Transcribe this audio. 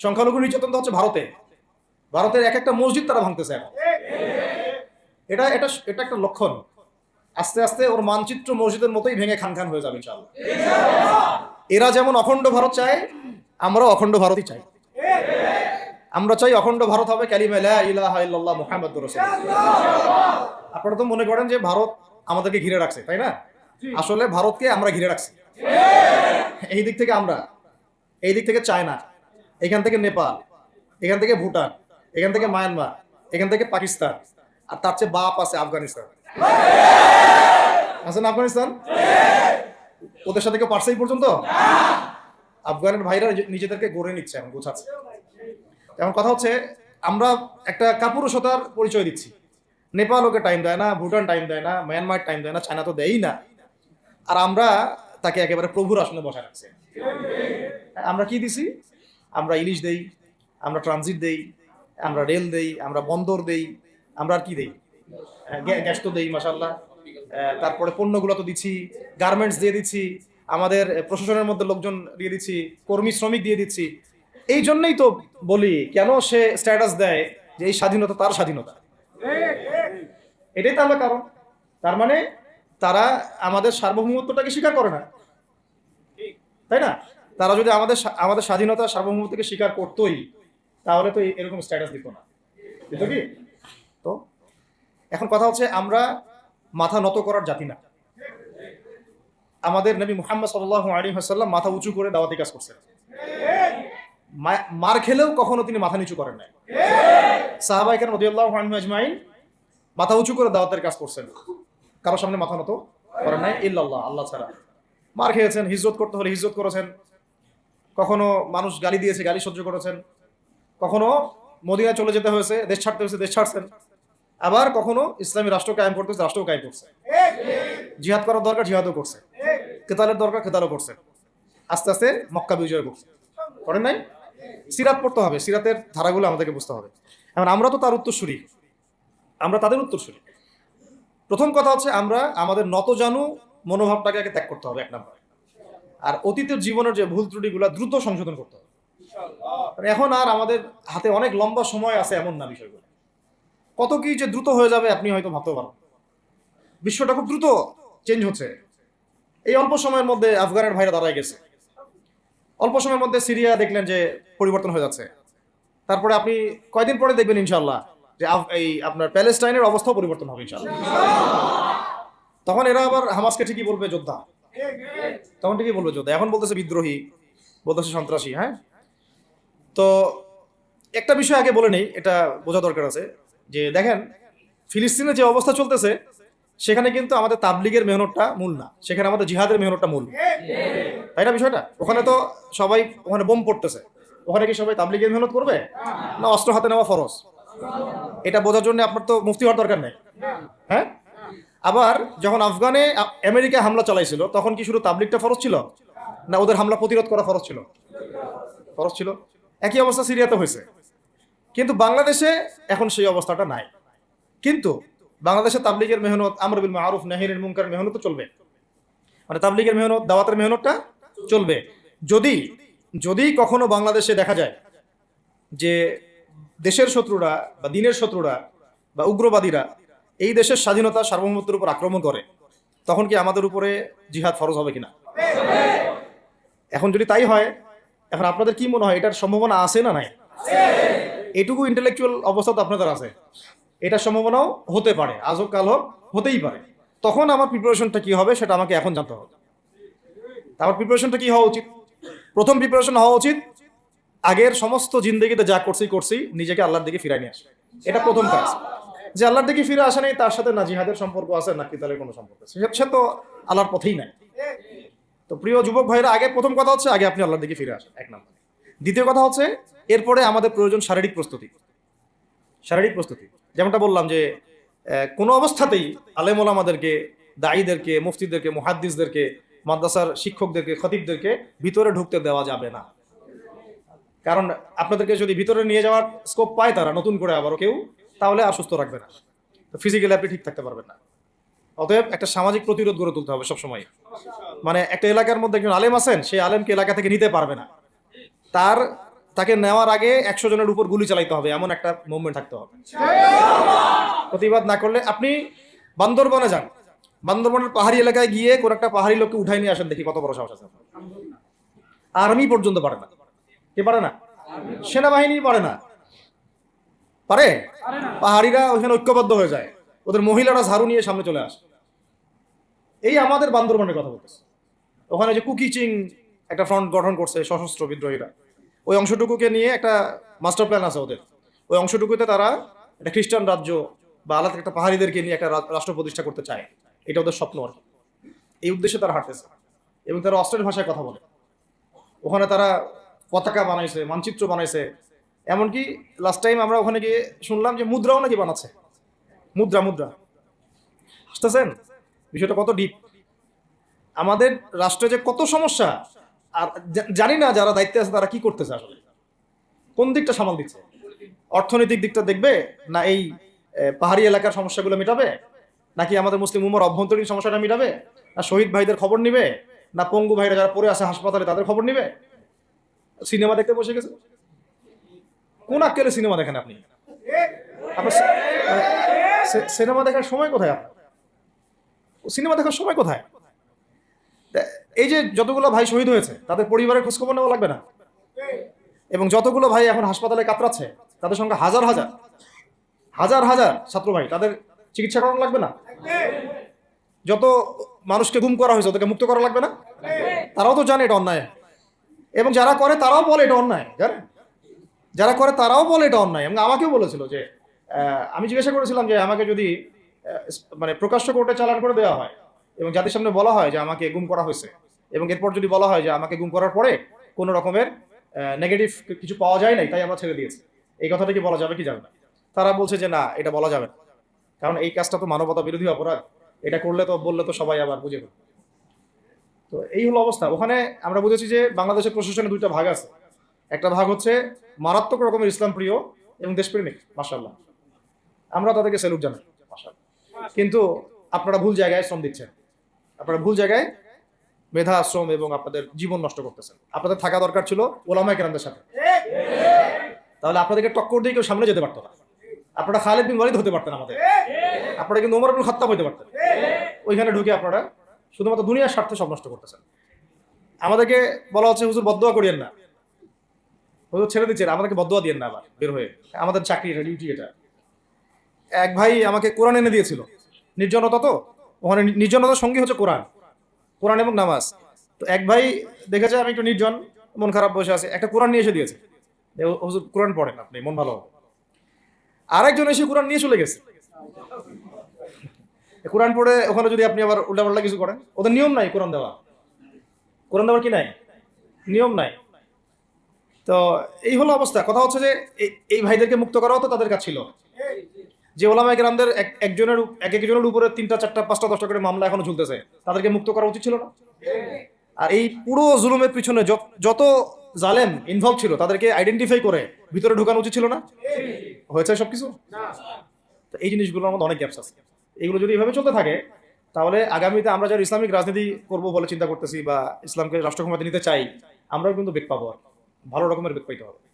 সংখ্যালঘু নির্যাতন তো হচ্ছে ভারতে। ভারতের এক একটা মসজিদ তারা ভাঙতেছে এখন। এটা এটা এটা একটা লক্ষণ। আস্তে আস্তে ওর মানচিত্র মসজিদের মতোই ভেঙে খান খান হয়ে যাবে, ইনশাআল্লাহ। এরা যেমন অখণ্ড ভারত চায়, আমরাও অখণ্ড ভারতই চাই। আমরা চাই অখণ্ড ভারত হবে আপনারা তো মনে করেন যে ভারত আমাদেরকে ঘিরে রাখছে, তাই না? আসলে ভারতকে আমরা ঘিরে রাখছি। এই দিক থেকে আমরা, এই দিক থেকে চায়না। এখান থেকে নেপাল, এখান থেকে ভুটান, এখান থেকে মায়ানমার, এখান থেকে পাকিস্তান, আর তার চেয়ে বাপ আছে আফগানিস্তান। আছে না আফগানিস্তান? ওদের সাথে কেউ পারছে এই পর্যন্ত? আফগানের ভাইরা নিজে- নিজেদেরকে গড়ে নিচ্ছে এখন, গোছাচ্ছে। এখন কথা হচ্ছে, আমরা একটা কাপুরুষতার পরিচয় দিচ্ছি। নেপাল ওকে টাইম দেয় না, ভুটান টাইম দেয় না, মায়ানমার টাইম দেয় না, চায়না তো দেয়ই না। আর আমরা তাকে একেবারে প্রভুর আসনে বসা রাখছি। আমরা কি দিছি? আমরা ইলিশ দেই আমরা ট্রানজিট দেই আমরা রেল দেই আমরা বন্দর দেই আমরা আর কি দেই? আহ, গ্যাস তো দেই মাসাল্লাহ তারপরে পণ্যগুলো তো দিচ্ছি গার্মেন্টস দিয়ে দিচ্ছি আমাদের প্রশাসনের মধ্যে লোকজন দিয়ে দিচ্ছি কর্মী শ্রমিক দিয়ে দিচ্ছি। এই জন্যই তো বলি কেন সে স্ট্যাটাস দেয় যে এই স্বাধীনতা তার স্বাধীনতা? এটাই তো আমরা কারণ। তার মানে তারা আমাদের সার্বভৌমত্বটাকে স্বীকার করে না। তাই না? তারা যদি আমাদের আমাদের স্বাধীনতা সার্বভৌমত্বকে স্বীকার করতোই, তাহলে তো এরকম স্ট্যাটাস দিত না। কি? তো এখন কথা হচ্ছে আমরা মাথা নত করার জাতি না। আমাদের নবী মুহাম্মদ সাল্লাহ আলী হাসাল্লাম মাথা উঁচু করে দাওয়াতি কাজ করছেন। মার খেলেও কখনো তিনি মাথা নিচু করেন নাই। সাহাবাই কেন রদিয়াল্লাহ আজমাইন মাথা উঁচু করে দাওয়াতের কাজ করছেন। কারোর সামনে মাথা নত করেন নাই, ইল্লাল্লাহ, আল্লাহ ছাড়া। মার খেয়েছেন, হিজরত করতে হলে হিজরত করেছেন। কখনো মানুষ গালি দিয়েছে, গালি সহ্য করেছেন। কখনো মদিনায় চলে যেতে হয়েছে, দেশ ছাড়তে হয়েছে, দেশ ছাড়ছেন। আবার কখনো ইসলামী রাষ্ট্র কায়েম করতে হয়েছে রাষ্ট্র কায়েম করছে। জিহাদ করার দরকার, জিহাদও করছে। কেতালের দরকার কেতালও করছে। আস্তে আস্তে মক্কা বিজয় করছে করেন নাই? সিরাত পড়তে হবে, সিরাতের ধারাগুলো আমাদেরকে বুঝতে হবে। এখন আমরা তো তার উত্তরসূরি। আমরা তাদের উত্তরসূরি। প্রথম কথা হচ্ছে আমরা, আমাদের নত জানু মনোভাবটাকে আগে ত্যাগ করতে হবে, এক নম্বর। আর অতীতের জীবনের যে ভুল ত্রুটিগুলো দ্রুত সংশোধন করতে হবে। এখন আর আমাদের হাতে অনেক লম্বা সময় আছে এমন না বিষয়গুলো। কত কি যে দ্রুত হয়ে যাবে আপনি হয়তো ভাবতে পারেন বিশ্বটা খুব দ্রুত চেঞ্জ হচ্ছে। এই অল্প সময়ের মধ্যে আফগানের ভাইরা দাঁড়ায় গেছে। অল্প সময়ের মধ্যে সিরিয়া দেখলেন যে পরিবর্তন হয়ে যাচ্ছে। তারপরে আপনি কয়দিন পরে দেখবেন ইনশাল্লাহ যে এই আপনার প্যালেস্টাইনের অবস্থাও পরিবর্তন হবে ইনশাল্লাহ তখন এরা আবার হামাসকে ঠিকই বলবে, যোদ্ধা। তখন ঠিকই বলবে যোদ্ধা। এখন বলতেছে বিদ্রোহী, বলতেছে সন্ত্রাসী হ্যাঁ? তো একটা বিষয় আগে বলে নেই, এটা বোঝা দরকার আছে। যে দেখেন, ফিলিস্তিনে যে অবস্থা চলতেছে, সেখানে কিন্তু আমাদের তাবলিগের মেহনতটা মূল না। সেখানে আমাদের জিহাদের মেহনতটা মূল। তাই না বিষয়টা? ওখানে তো সবাই ওখানে বোম পড়তেছে। ওখানে কি সবাই তাবলিগের মেহনত করবে? না, অস্ত্র হাতে নেওয়া ফরজ। এটা বোঝার জন্য আপনার তো মুফতি হওয়ার দরকার নেই। আবার যখন আফগানে আমেরিকা হামলা চালাইছিল, তখন কি শুধু তাবলিগটা ফরজ ছিল? না ওদের হামলা প্রতিরোধ করা ফরজ ছিল? ফরজ ছিল। একই অবস্থা সিরিয়াতে হয়েছে। কিন্তু বাংলাদেশে এখন সেই অবস্থাটা নাই। কিন্তু বাংলাদেশে তাবলিগের মেহনত আমরবিল মারুফ নাহিরের মুনকার মেহনত চলবে। মানে তাবলিগের মেহনত, দাওয়াতের মেহনতটা চলবে। যদি যদি কখনো বাংলাদেশে দেখা যায় যে দেশের শত্রুরা বা দিনের শত্রুরা বা উগ্রবাদীরা এই দেশের স্বাধীনতা সার্বভৌমত্বের উপর আক্রমণ করে, তখন কি আমাদের উপরে জিহাদ ফরজ হবে কিনা? এখন যদি তাই হয়, এখন আপনাদের কি মনে হয়, এটার সম্ভাবনা আছে না নাই? এটুকু ইন্টেলেকচুয়াল অবস্থা তো আপনাদের আছে। এটার সম্ভাবনাও হতে পারে আজ হোক কাল হোক, হতেই পারে। তখন আমার প্রিপারেশনটা কি হবে, সেটা আমাকে এখন জানতে হবে। আমার প্রিপারেশনটা কি হওয়া উচিত? প্রথম প্রিপারেশন হওয়া উচিত, আগের সমস্ত জিন্দগিতে যা করছি করছি, নিজেকে আল্লাহর দিকে ফিরাই নিয়ে আসে। এটা প্রথম কাজ। যে আল্লাহর দিকে ফিরে আসা নেই, তার সাথে না জিহাদের সম্পর্ক আছে না কিতালের কোনো সম্পর্ক আছে? সে- তো আল্লাহর পথেই নাই। তো প্রিয় যুবক ভাইরা আগে প্রথম কথা হচ্ছে, আগে আপনি আল্লাহর দিকে ফিরে আসেন, এক নম্বর। দ্বিতীয় কথা হচ্ছে, এরপরে আমাদের প্রয়োজন শারীরিক প্রস্তুতি। শারীরিক প্রস্তুতি। যেমনটা বললাম যে কোনো অবস্থাতেই আলেমল আমাদেরকে দায়ীদেরকে মুফতিদেরকে, মুহাদ্দিসদেরকে, মাদ্রাসার শিক্ষকদেরকে, খতিবদেরকে ভিতরে ঢুকতে দেওয়া যাবে না। কারণ আপনাদেরকে যদি ভিতরে নিয়ে যাওয়ার স্কোপ পায় তারা, নতুন করে আবারও কেউ তাহলে আর সুস্থ রাখবে না। তো ফিজিক্যালি আপনি ঠিক থাকতে পারবেন না। অতএব একটা সামাজিক প্রতিরোধ গড়ে তুলতে হবে সবসময় মানে একটা এলাকার মধ্যে একজন আলেম আছেন, সেই আলেমকে এলাকা থেকে নিতে পারবে না। তার, তাকে নেওয়ার আগে একশো জনের উপর গুলি চালাইতে হবে, এমন একটা মুভমেন্ট থাকতে হবে। প্রতিবাদ না করলে আপনি বান্দরবনে যান। বান্দরবনের পাহাড়ি এলাকায় গিয়ে কোন একটা পাহাড়ি লোককে উঠাই নিয়ে আসেন দেখি কত বড় সাহস আছে আর্মি পর্যন্ত পারে না। কে পারে না? সেনাবাহিনী পারে না। পারে? পাহাড়িরা ওইখানে ঐক্যবদ্ধ হয়ে যায়। ওদের মহিলারা ঝাড়ু নিয়ে সামনে চলে আসে। এই আমাদের বান্দরবনের কথা বলতেছে। ওখানে যে কুকিচিং একটা ফ্রন্ট গঠন করছে সশস্ত্র বিদ্রোহীরা। ওই অংশটুকুকে নিয়ে একটা মাস্টার প্ল্যান আছে ওদের। ওই অংশটুকুতে তারা একটা খ্রিস্টান রাজ্য বা আলাদা একটা পাহাড়িদেরকে নিয়ে একটা রাষ্ট্র প্রতিষ্ঠা করতে চায়। এটা ওদের স্বপ্ন আর এই উদ্দেশ্যে তারা হাঁটতেছে। এবং তারা অস্ট্রেল ভাষায় কথা বলে। ওখানে তারা পতাকা বানাইছে মানচিত্র বানাইছে এমনকি লাস্ট টাইম আমরা ওখানে গিয়ে শুনলাম যে মুদ্রাও নাকি বানাচ্ছে। মুদ্রা মুদ্রা। বুঝতেছেন? বিষয়টা কত ডিপ আমাদের রাষ্ট্রে যে কত সমস্যা, আর জানি না যারা দায়িত্বে আছে তারা কি করতেছে আসলে। কোন দিকটা সামাল দিচ্ছে? অর্থনৈতিক দিকটা দেখবে না এই পাহাড়ি এলাকার সমস্যাগুলো মেটাবে? নাকি আমাদের মুসলিম উমর অভ্যন্তরীণ সমস্যাটা মেটাবে? না শহীদ ভাইদের খবর নিবে? না পঙ্গু ভাইরা যারা পড়ে আছে হাসপাতালে তাদের খবর নিবে? সিনেমা দেখতে বসে গেছে? কোন আক্কেলে সিনেমা দেখেন আপনি? আপনার সিনেমা দেখার সময় কোথায় সিনেমা দেখার সময় কোথায়? এই যে যতগুলো ভাই শহীদ হয়েছে, তাদের পরিবারের খোঁজখবর নেওয়া লাগবে না? এবং যতগুলো ভাই এখন হাসপাতালে কাতরাচ্ছে, তাদের সঙ্গে হাজার হাজার। হাজার হাজার ছাত্র ভাই, তাদের চিকিৎসা করানো লাগবে না? যত মানুষকে গুম করা হয়েছে, ওদেরকে মুক্ত করা লাগবে না? তারাও তো জানে এটা অন্যায়। এবং যারা করে, তারাও বলে এটা অন্যায়। জানেন? যারা করে তারাও বলে এটা অন্যায়। এবং আমাকেও বলেছিল যে আমি জিজ্ঞাসা করেছিলাম যে আমাকে যদি মানে প্রকাশ্য কোর্টে চালান করে দেওয়া হয় এবং জাতির সামনে বলা হয় যে আমাকে গুম করা হয়েছে এবং এরপর যদি বলা হয় যে আমাকে গুম করার পরে কোনো রকমের নেগেটিভ কিছু পাওয়া যায় নাই, তাই আমরা ছেড়ে দিয়েছি। এই কথাটা কি বলা যাবে কি যাবে না। তারা বলছে যে না, এটা বলা যাবে না। কারণ এই কাজটা তো মানবতা বিরোধী অপরাধ। এটা করলে তো, বললে তো সবাই আবার বুঝে তো এই হলো অবস্থা। ওখানে আমরা বুঝেছি যে বাংলাদেশের প্রশাসনে দুইটা ভাগ আছে। একটা ভাগ হচ্ছে মারাত্মক রকমের ইসলাম প্রিয় এবং দেশপ্রেমিক মাসাল্লাহ আমরা তাদেরকে স্যালুট জানাই কিন্তু আপনারা ভুল জায়গায় শ্রম দিচ্ছেন। আপনারা ভুল জায়গায় মেধা, শ্রম এবং আপনাদের জীবন নষ্ট করতেছেন। আপনাদের থাকা দরকার ছিল ওলামায় কেরামদের সাথে। তাহলে আপনাদেরকে টক্কর দিয়ে কেউ সামনে যেতে পারতো না। আপনারা খালেদ বিন ওয়ালিদ হতে পারতেন আমাদের। আপনারা কিন্তু ওমর আব্দুল খাত্তাব হতে পারতেন। ওইখানে ঢুকে আপনারা শুধুমাত্র দুনিয়ার স্বার্থে সব নষ্ট করতেছেন। আমাদেরকে বলা হচ্ছে, হুজুর বদোয়া করিয়েন না। ছেড়ে দিচ্ছেন আমাদেরকে বদোয়া দিয়েন না আবার, বের হয়ে। আমাদের চাকরি এটা ডিউটি এটা। এক ভাই আমাকে কোরআন এনে দিয়েছিল। নির্জনতা তো? ওখানে নির্জনতার সঙ্গী হচ্ছে কোরআন। কোরআন এবং নামাজ। তো এক ভাই দেখেছে আমি একটু নির্জন, মন খারাপ বসে আছে, একটা কোরআন নিয়ে এসে দিয়েছে। কোরআন পড়েন আপনি, মন ভালো। আরেকজন এসে কোরআন নিয়ে চলে গেছে। কোরআন পড়ে ওখানে যদি আপনি আবার উল্টাপাল্টা কিছু করেন, ওদের নিয়ম নাই কোরআন দেওয়া। কোরআন দেওয়ার কি নাই? নিয়ম নাই। তো এই হলো অবস্থা। কথা হচ্ছে যে এই- ভাইদেরকে মুক্ত করাও তো তাদের কাজ ছিল। যে ওলামায় গ্রামদের এক, একজনের এক একজনের উপরে তিনটা, চারটা, পাঁচটা, দশটা করে মামলা এখনও ঝুলতেছে। তাদেরকে মুক্ত করা উচিত ছিল না? আর এই পুরো জুলুমের পিছনে যত জালেম ইনভলভ ছিল, তাদেরকে আইডেন্টিফাই করে ভিতরে ঢোকানো উচিত ছিল না? হয়েছে সবকিছু তো এই জিনিসগুলোর মধ্যে অনেক গ্যাপস আছে। এগুলো যদি এভাবে চলতে থাকে, তাহলে আগামীতে আমরা যারা ইসলামিক রাজনীতি করব বলে চিন্তা করতেছি বা ইসলামকে রাষ্ট্র ক্ষমতা নিতে চাই, আমরাও কিন্তু বেগ পাবো আর ভালো রকমের বেগ পাইতে হবে।